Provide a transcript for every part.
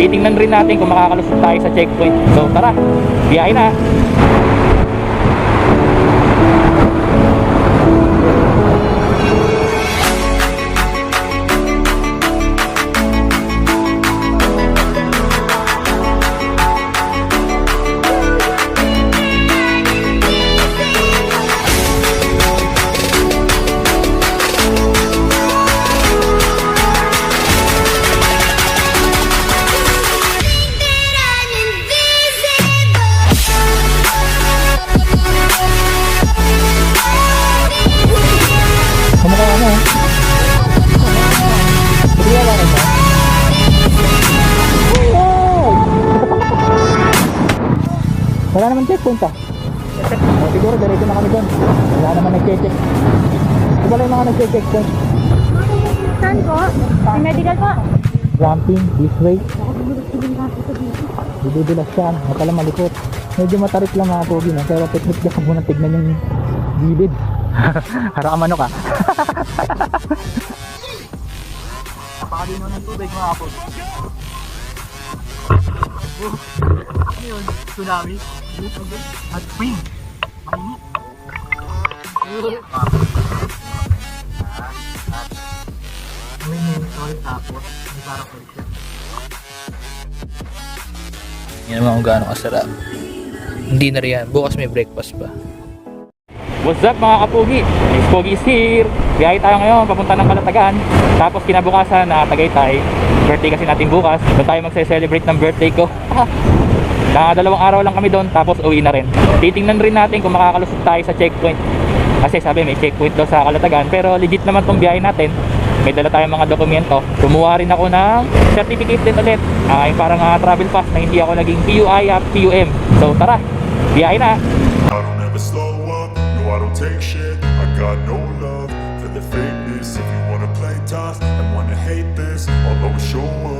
Titingnan rin natin kung makakalusot tayo sa checkpoint. So tara, biyahe na. Wala naman checkpoint ah. Siguro diretso na kami doon. Wala naman nag-check. Di ba yung mga nag-checkpoint? Saan po? May medical po. Ramping, this way. Didudulas siya. At pala malikot. Medyo matarik lang mga pogi no? Pero technique niya muna tignan yung gilid. Haraka manok ah. Napakadino ng tubig mga kapos. Ano yun? Tsunami? At spring. Mainit. May menthol tapos may paraffin siya. Yan naman kung gaano kasarap. Hindi na rin yan. Bukas may breakfast pa. What's up mga kapugi? Miss Pogi is here. Biyahe tayo ngayon papunta ng Kalatagan. Tapos kinabukasan na Tagaytay. Birthday kasi natin bukas. Doon tayo magse-celebrate ng birthday ko. na dalawang araw lang kami doon tapos uwi na rin. Titingnan rin natin kung makakalusot tayo sa checkpoint. Kasi sabi may checkpoint daw sa Kalatagan pero legit naman tong biyahe natin. May dala tayong mga dokumento. Kumuha rin ako ng certificate din ulit. Ah, yung parang ah, travel pass na hindi ako naging PUI at PUM. So tara, biyahe na. I don't ever slow up, no I don't take shit I got no love for the fakeness If you wanna play tough and wanna hate this I'll always show up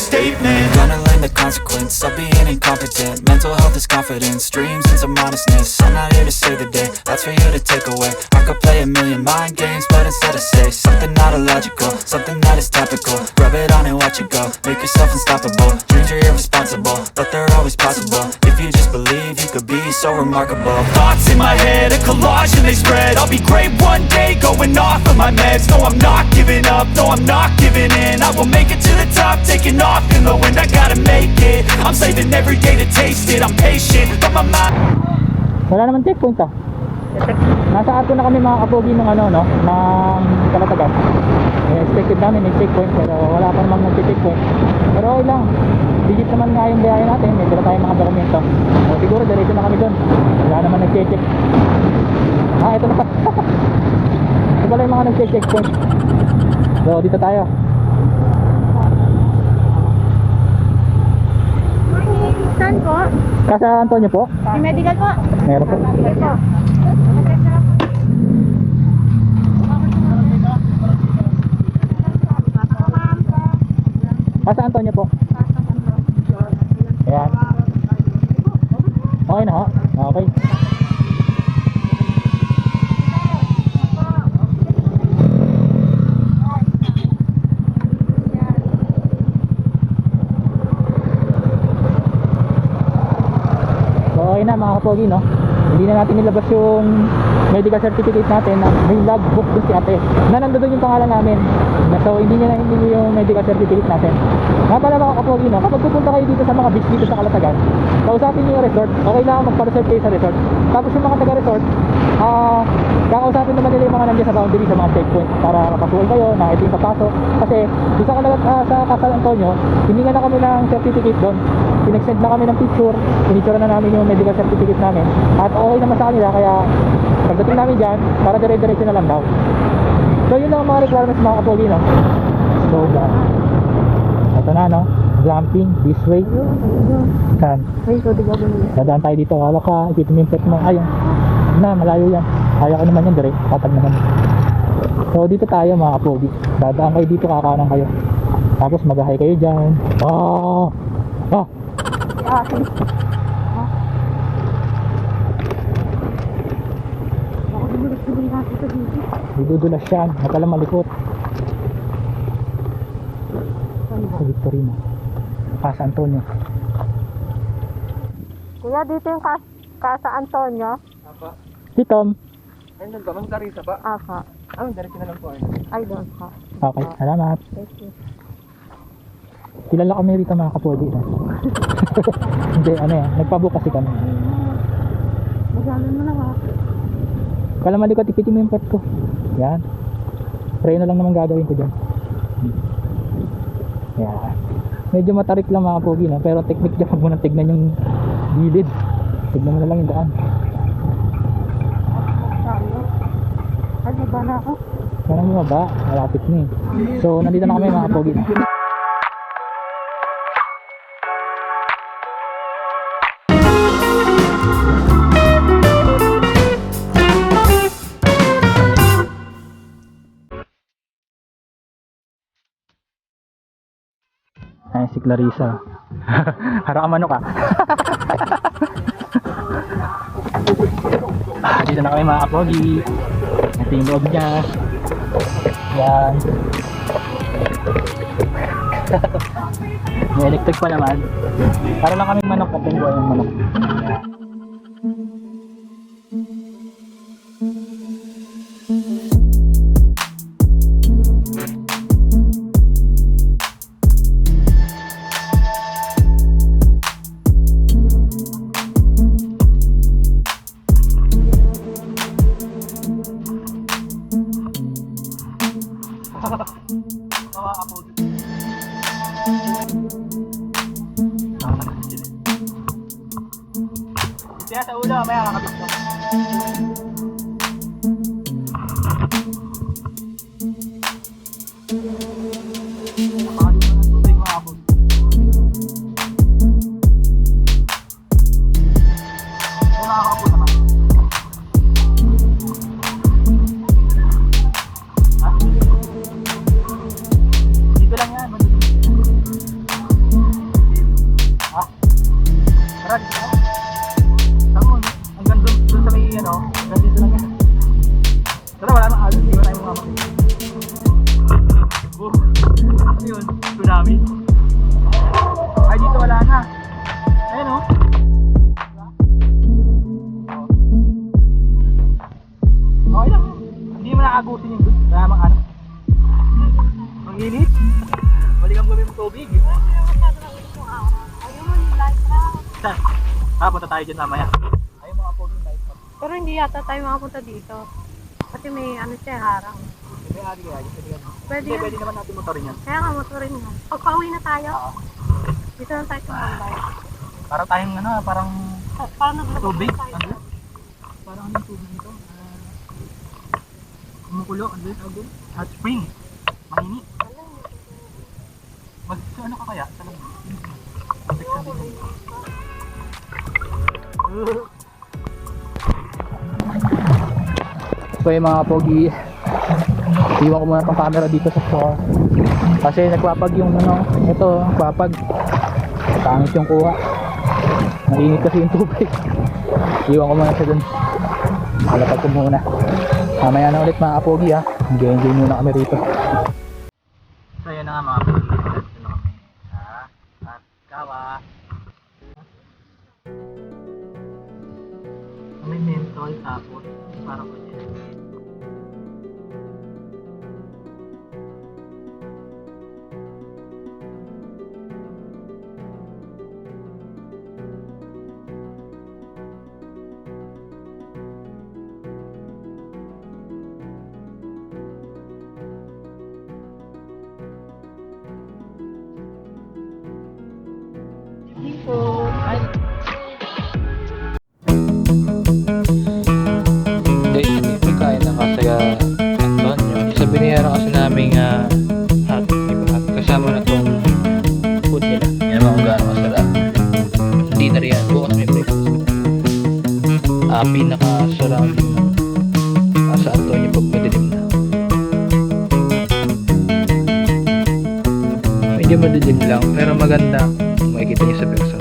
statement. Gonna learn the consequence of being incompetent. Mental health is confidence, dreams and some honestness I'm not here to save the day, that's for you to take away. I could play a million mind games, but instead I say Something not illogical, something that is topical. Rub it on and watch it go, make yourself unstoppable. Dreams are irresponsible, but they're always possible. If you just believe, you could be so remarkable. Thoughts in my head, a collage and they spread. I'll be great one day, going off of my meds. No, I'm not giving up, no, I'm not giving in. I will make it to the top, taking off in the wind. I gotta make it, I'm saving every day to taste it. I'm patient, but my mind Wala naman checkpoint ah. Nasa ato na kami mga kapogi ng ano no, ng Kalatagan. Eh, expected namin may checkpoint pero wala pa namang nag-checkpoint. Pero okay lang. Digit naman nga yung biyahe natin, may dala tayong mga dokumento. So, siguro diretso na kami doon. Wala naman nag-check. Ah, ito na pa. ito pala yung mga nag-checkpoint. So, dito tayo. Saan po? Kasa Antonio po? May medical po. Meron po. Medical po. San Antonio po? Ayan. Okay na ho? Okay. So okay na mga kapogi no? Hindi na natin nilabas yung medical certificate natin na may logbook doon si ate. Na nandoon yung pangalan namin. Na, so, hindi niya na hindi yung medical certificate natin. Nga pala mga kapogi, no? Kapag pupunta kayo dito sa mga beach dito sa Kalatagan, kausapin niyo yung resort. Okay lang magpa-reserve kayo sa resort. Tapos yung mga taga-resort, ah, kakausapin naman nila yung mga nandiyan sa boundary sa mga checkpoint para mapasukin kayo na ito yung papasok. Kasi doon sa, Kalagat, ah, sa Casal Antonio, hininga na kami ng certificate doon. Pinag-send na kami ng picture, pinicture na namin yung medical certificate namin. At okay naman sa kanila, kaya pagdating namin dyan, para dire-diretso na lang daw. So yun lang ang mga requirements mga kapogi, no? Slow down. Ito na, no? Glamping, this way. Saan? So? Dadaan tayo dito. Hawak ka, ikipin mo yung pet mo. Ayun. Na, malayo yan. Kaya ko naman yan, dire. Patag naman. So, dito tayo mga kapogi. Dadaan kayo dito, kakanan kayo. Tapos magahay kayo dyan. Oh! Oh! Ah, sige. Ako dumulis-dulis natin sa dito. Didudulas yan. Nakala malikot. Sa Victorino. Casa Antonio. Kuya, dito yung kas Casa Antonio. Si Tom. Ayun ba? Mang Clarissa pa? Apa. Ah, diretso na lang po. Ay, doon ka. Okay, salamat. Thank you. Kilala kami rito mga kapogi. No? Hindi, ano yan. Nagpabook kasi kami. Magano mo na ha. Kala malikot, ipitin mo yung pet ko. Yan. Pray na lang naman gagawin ko dyan. Yan. Medyo matarik lang mga pogi, no? pero technique dyan, huwag mo nang tignan yung gilid. Tignan mo na lang yung daan. Di ba na ako? Parang mo ba? Malapit na eh. So, nandito na kami mga pogi. Ay, si Clarissa. Hara ka manok ah. Dito na kami mga kapogi. Ito yung loob niya. Yan. May electric pa naman. Para lang kami manok at yung buhay ng manok. Kaya sa ulo, may kakabit ko. Punta tayo dyan mamaya. Ayun mga poging light up. Pero hindi yata tayo makapunta dito. Kasi may ano siya, harang. May ari kaya, dito yan. Pwede Hindi, yan. pwede naman natin motorin yan. Kaya nga, motorin mo. Pag pauwi na tayo, dito lang tayo tumambay. Para tayong ano, parang Pa- Paano naglabas tubig. tayo? Ano? Parang ano yung tubig nito? Ah, kumukulo, ano yun? Tawag doon? Hot spring. Mainit. Mag, ano ka kaya? Sa lang. Section din. So yung mga pogi, iwan ko muna tong camera dito sa shore. Kasi nagpapag yung ano, ito, nagpapag. Pangit yung kuha. Mainit kasi yung tubig. Iwan ko muna siya dun. Malapag ko muna. Mamaya na ulit mga kapogi ha. Enjoy-enjoy muna kami rito. Kasi naming ah, hot, hot. Kasama na tong food nila. Yan naman kung gaano na rin yan. Bukas may breakfast. Ah, pinaka-surrounding ng ah, sa Antonio pag madilim na. Medyo madilim lang pero maganda. Makikita niyo sa person.